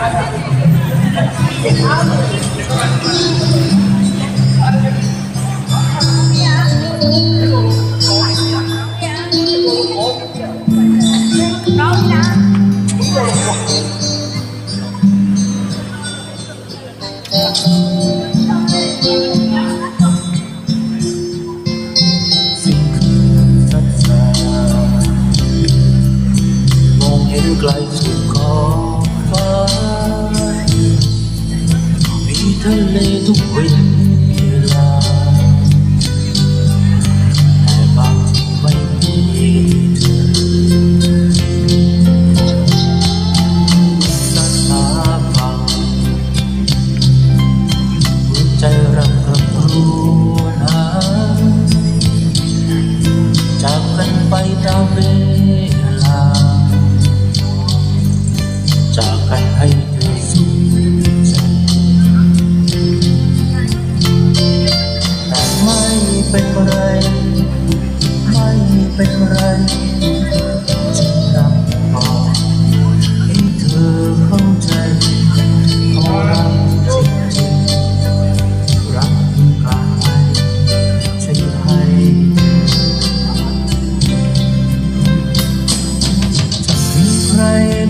Thank you. ทะเลทุกเวลาแต่บางไม่มีสันตาฟังหัวใจรักรับรู้นะจากกันไปตามเวลา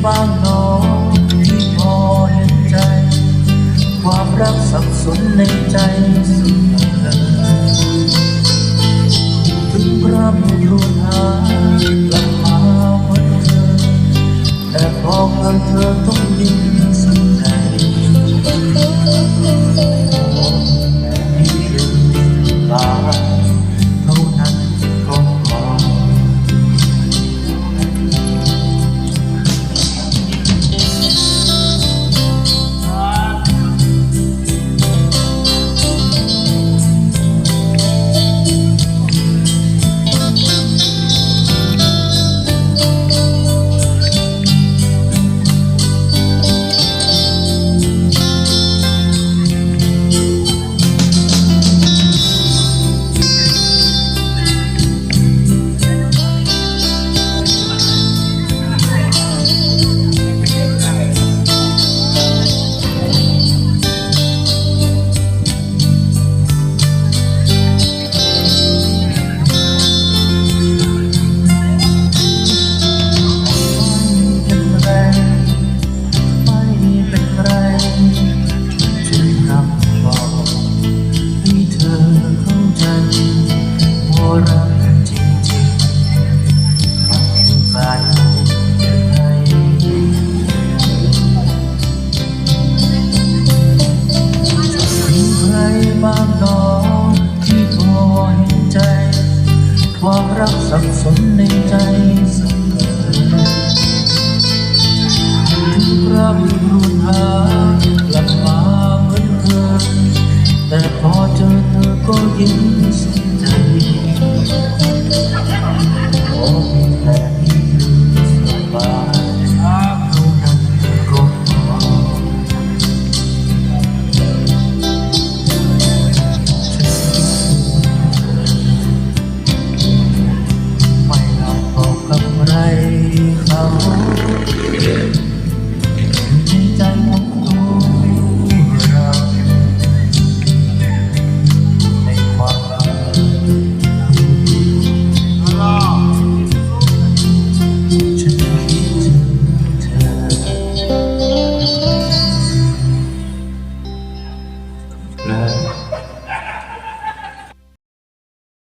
บ้างน้อที่พอเห็นใจ ความรักสับสนในใจสุดเลยถึงพร่ำอรวญหา แต่พอเจอเธอก็ยิ้มสด